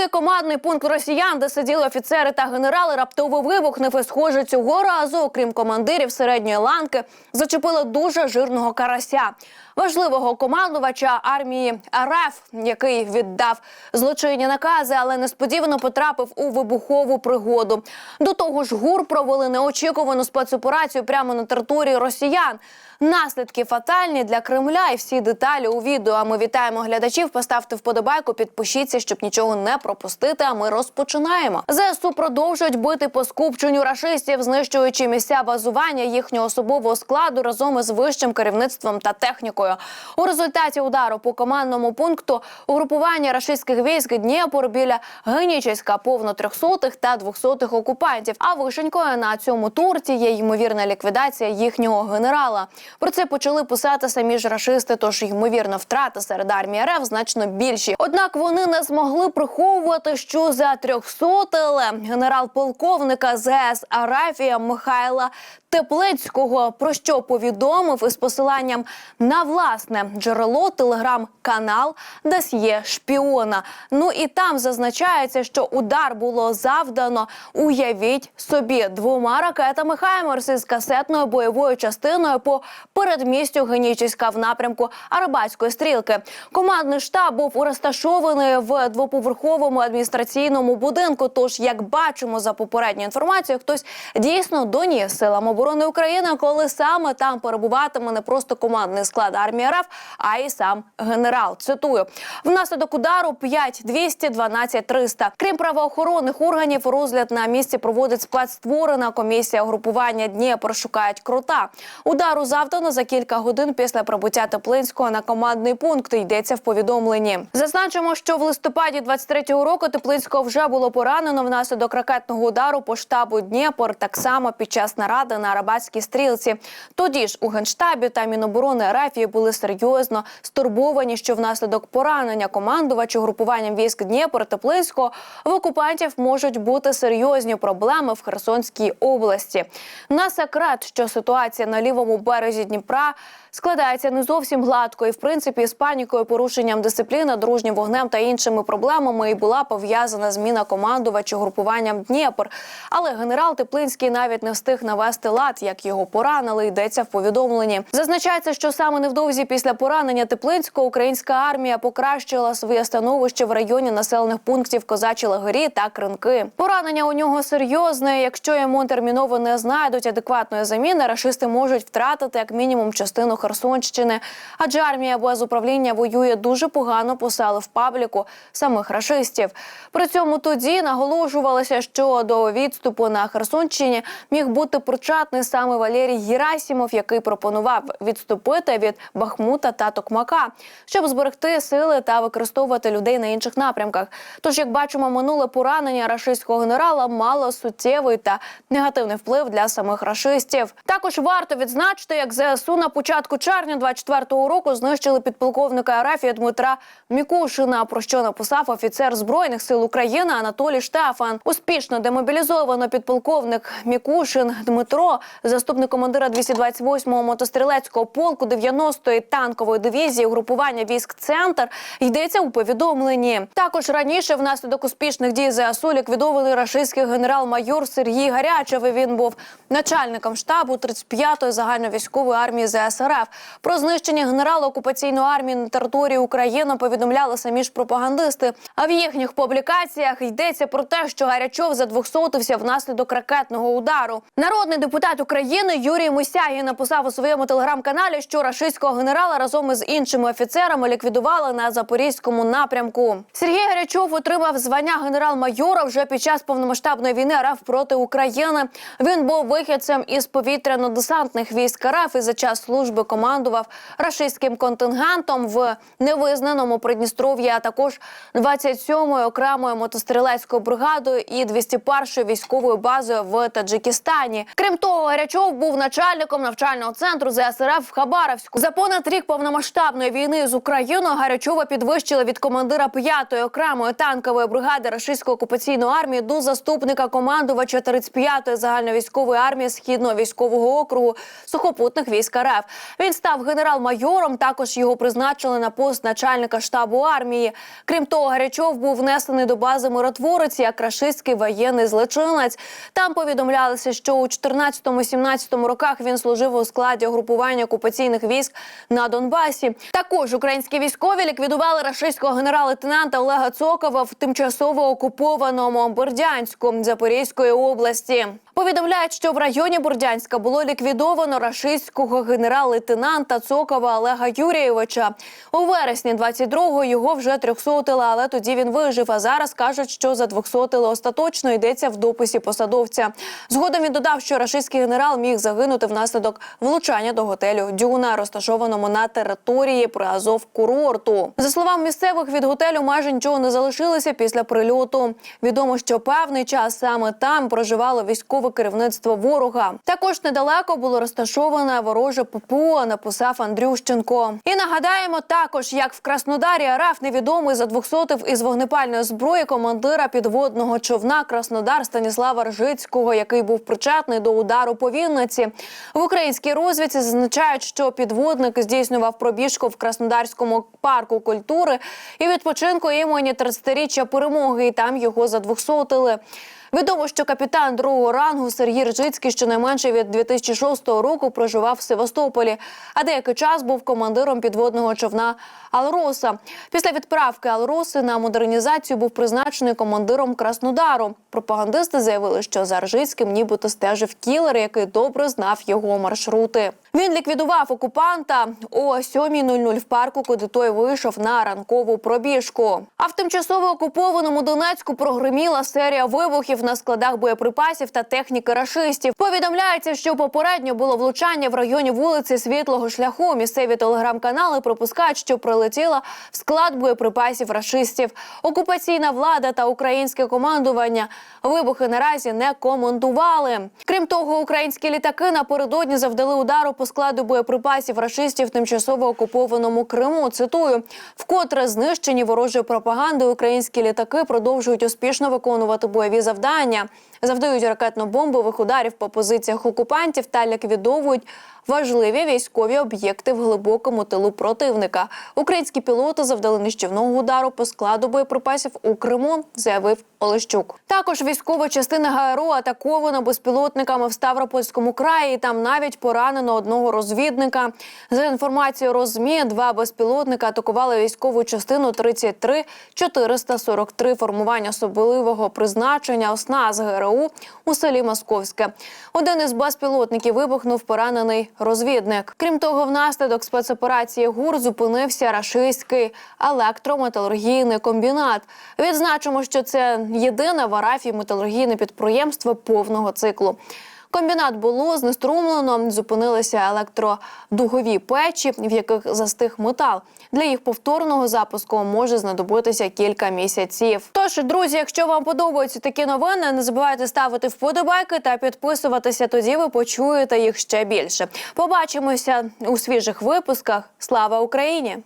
Великий командний пункт росіян, де сиділи офіцери та генерали, раптово вибухнув. І, схоже, цього разу, окрім командирів середньої ланки, зачепили дуже жирного карася. Важливого командувача армії РФ, який віддав злочинні накази, але несподівано потрапив у вибухову пригоду. До того ж, гур провели неочікувану спецоперацію прямо на території росіян. Наслідки фатальні для Кремля і всі деталі у відео. А ми вітаємо глядачів. Поставте вподобайку, підпишіться, щоб нічого не пропустити. А ми розпочинаємо. ЗСУ продовжують бити по скупченню рашистів, знищуючи місця базування їхнього особового складу разом із вищим керівництвом та технікою. У результаті удару по командному пункту угрупування рашистських військ Дніпр біля Генічеська повно трьохсотих та двохсотих окупантів. А вишенькою на цьому турці є ймовірна ліквідація їхнього генерала. Про це почали писати самі ж рашисти, тож ймовірно втрати серед армії РФ значно більші. Однак вони не змогли приховувати, що за трьохсотили генерал-полковника ЗС Арафія Михайла Теплицького про що повідомив із посиланням на власне джерело телеграм-канал Дасьє Шпіона. Ну і там зазначається, що удар було завдано. Уявіть собі двома ракетами Хаймерс із касетною бойовою частиною по передмістю Генічіська в напрямку Арабатської стрілки. Командний штаб був розташований в двоповерховому адміністраційному будинку. Тож, як бачимо за попередньою інформацією, хтось дійсно доніс силам оборони України, коли саме там перебуватиме не просто командний склад армії РФ, а й сам генерал. Цитую внаслідок удару 5 200 12 300. Крім правоохоронних органів, розгляд на місці проводить спецстворена комісія угрупування Дніпр шукають крута. Удару завдано за кілька годин після прибуття Теплинського на командний пункт. Йдеться в повідомленні. Зазначимо, що в листопаді 23-го року Теплинського вже було поранено внаслідок ракетного удару по штабу Дніпр. Так само під час наради на Арабатській стрілці. Тоді ж у генштабі та міноборони Арафії були серйозно стурбовані, що внаслідок поранення командувача групуванням військ Дніпр Теплинського в окупантів можуть бути серйозні проблеми в Херсонській області. На секрет, що ситуація на лівому березі Дніпра складається не зовсім гладко, і в принципі з панікою, порушенням дисципліни, дружнім вогнем та іншими проблемами і була пов'язана зміна командувача групуванням Дніпр. Але генерал Теплинський навіть не встиг навести лад, як його поранили. Йдеться в повідомленні. Зазначається, що саме невдовзі після поранення Теплинського українська армія покращила своє становище в районі населених пунктів Козачі Лагорі та Кринки. Поранення у нього серйозне. Якщо йому терміново не знайдуть адекватної заміни, рашисти можуть втратити як мінімум частину Херсонщини, адже армія без управління воює дуже погано. Писали в пабліку самих рашистів. При цьому тоді наголошувалося, що до відступу на Херсонщині міг бути причетний саме Валерій Герасімов, який пропонував відступити від Бахмута та Токмака, щоб зберегти сили та використовувати людей на інших напрямках. Тож, як бачимо, минуле поранення рашистського генерала мало суттєвий та негативний вплив для самих рашистів. Також варто відзначити, як ЗСУ на початку червня 24-го року знищили підполковника Арафія Дмитра Мікушина. Про що написав офіцер збройних сил України Анатолій Штефан. Успішно демобілізовано підполковник Мікушин Дмитро, заступник командира 228-го мотострілецького полку 90-ї танкової дивізії угрупування військ Центр. Йдеться у повідомленні. Також раніше, внаслідок успішних дій ЗСУ, ліквідований рашистський генерал-майор Сергій Гарячев. Він був начальником штабу 35-ї загальновійськової армії ЗСРФ. Про знищення генерала окупаційної армії на території України повідомляли самі ж пропагандисти. А в їхніх публікаціях йдеться про те, що Гарячов задвохсотився внаслідок ракетного удару. Народний депутат України Юрій Мусягін написав у своєму телеграм-каналі, що рашистського генерала разом із іншими офіцерами ліквідували на запорізькому напрямку. Сергій Гарячов отримав звання генерал-майора вже під час повномасштабної війни РФ проти України. Він був вихідцем із повітряно-десантних військ РФ і за час служби командував рашистським контингентом в невизнаному Придністров'ї, а також 27-ю окремою мотострілецькою бригадою і 201-ю військовою базою в Таджикистані. Крім того, того, Гарячов був начальником навчального центру ЗСРФ в Хабаровську. За понад рік повномасштабної війни з Україною Гарячова підвищили від командира 5-ї окремої танкової бригади рашистської окупаційної армії до заступника командувача 35-ї загальновійськової армії східного військового округу сухопутних військ РФ. Він став генерал-майором. Також його призначили на пост начальника штабу армії. Крім того, Гарячов був внесений до бази миротворець як рашистський воєнний злочинець. Там повідомлялося, що у 14-17 роках він служив у складі групування окупаційних військ на Донбасі. Також українські військові ліквідували рашистського генерал-лейтенанта Олега Цокова в тимчасово окупованому Бердянську Запорізької області. Повідомляють, що в районі Бордянська було ліквідовано рашистського генерал-лейтенанта Цокова Олега Юрійовича. У вересні 22-го його вже трьохсотили, але тоді він вижив. А зараз кажуть, що за двохсотили остаточно йдеться в дописі посадовця. Згодом він додав, що рашистський генерал міг загинути внаслідок влучання до готелю Дюна, розташованому на території приазов курорту. За словами місцевих, від готелю майже нічого не залишилося після прильоту. Відомо, що певний час саме там проживало керівництво ворога. Також недалеко було розташоване вороже ППО, написав Андрющенко. І нагадаємо також, як в Краснодарі РФ невідомий задвохсотив із вогнепальної зброї командира підводного човна Краснодар Станіслава Ржицького, який був причетний до удару по Вінниці. В українській розвідці зазначають, що підводник здійснював пробіжку в Краснодарському парку культури і відпочинку імені 30-річчя перемоги. І там його задвохсотили. Відомо, що капітан другого рангу Сергій Ржицький щонайменше від 2006 року проживав в Севастополі, а деякий час був командиром підводного човна Алроса. Після відправки Алроси на модернізацію був призначений командиром Краснодару. Пропагандисти заявили, що за Ржицьким нібито стежив кілер, який добре знав його маршрути. Він ліквідував окупанта о 7.00 в парку, куди той вийшов на ранкову пробіжку. А в тимчасово окупованому Донецьку прогриміла серія вибухів на складах боєприпасів та техніки рашистів. Повідомляється, що попередньо було влучання в районі вулиці Світлого шляху. Місцеві телеграм-канали припускають, що прилетіло в склад боєприпасів рашистів. Окупаційна влада та українське командування вибухи наразі не коментували. Крім того, українські літаки напередодні завдали удару по складу боєприпасів рашистів в тимчасово окупованому Криму. Цитую, вкотре знищені ворожою пропагандою українські літаки продовжують успішно виконувати бойові завдання, завдання завдають ракетно-бомбових ударів по позиціях окупантів та ліквідовують важливі військові об'єкти в глибокому тилу противника. Українські пілоти завдали нищівного удару по складу боєприпасів у Криму, заявив Олещук. Також військова частина ГРУ атакована безпілотниками в Ставропольському краї. Там навіть поранено одного розвідника. За інформацією Розмі, два безпілотника атакували військову частину 33 443 формування особливого призначення ОСНА з ГРУ у селі Московське. Один із безпілотників вибухнув поранений розвідник. Крім того, внаслідок спецоперації ГУР зупинився рашистський електрометалургійний комбінат. Відзначимо, що це єдине в Арафії металургійне підприємство повного циклу. Комбінат було знеструмлено, зупинилися електродугові печі, в яких застиг метал. Для їх повторного запуску може знадобитися кілька місяців. Тож, друзі, якщо вам подобаються такі новини, не забувайте ставити вподобайки та підписуватися. Тоді ви почуєте їх ще більше. Побачимося у свіжих випусках. Слава Україні!